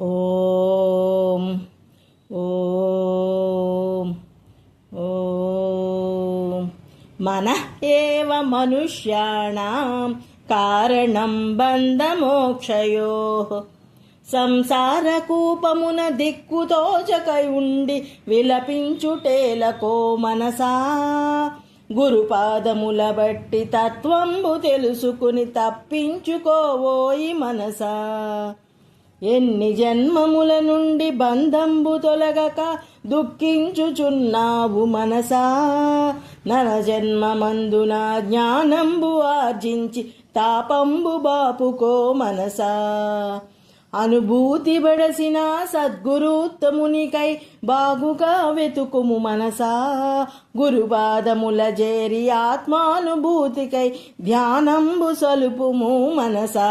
ఓం ఓం ఓం. మన ఏవ మనుష్యాణం కారణం బంధమోక్షయో. సంసారకూపమున దిక్కుతోచకై ఉండి విలపించుటేలకో మనసా. గురుపాదముల బట్టి తత్వంబు తెలుసుకుని తప్పించుకోవోయి మనసా. ఎన్ని జన్మముల నుండి బంధంబు తొలగక దుఃఖించుచున్నావు మనసా? నర జన్మమందున జ్ఞానంబు ఆర్జించి తాపంబు బాపుకో మనసా? అనుభూతి బడసిన సద్గురుత్తమునికై బాగుగా వెతుకుము మనసా? గురుపాదముల చేరి ఆత్మానుభూతికై ధ్యానంబు సలుపుము మనసా?